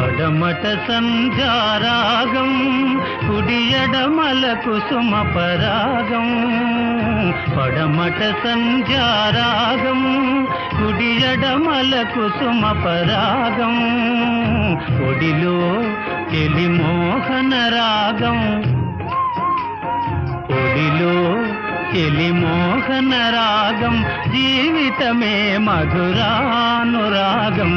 వడమట సంధ్యారాగం కుడియడమల కుసుమ పరాగం పడమట సంధ్యారాగం కుడియడమల కుసుమ పరాగం ఒడిలో చెలి మోహన రాగం ఒడిలో కెలి మోహన రాగం జీవితమే మధురానురాగం.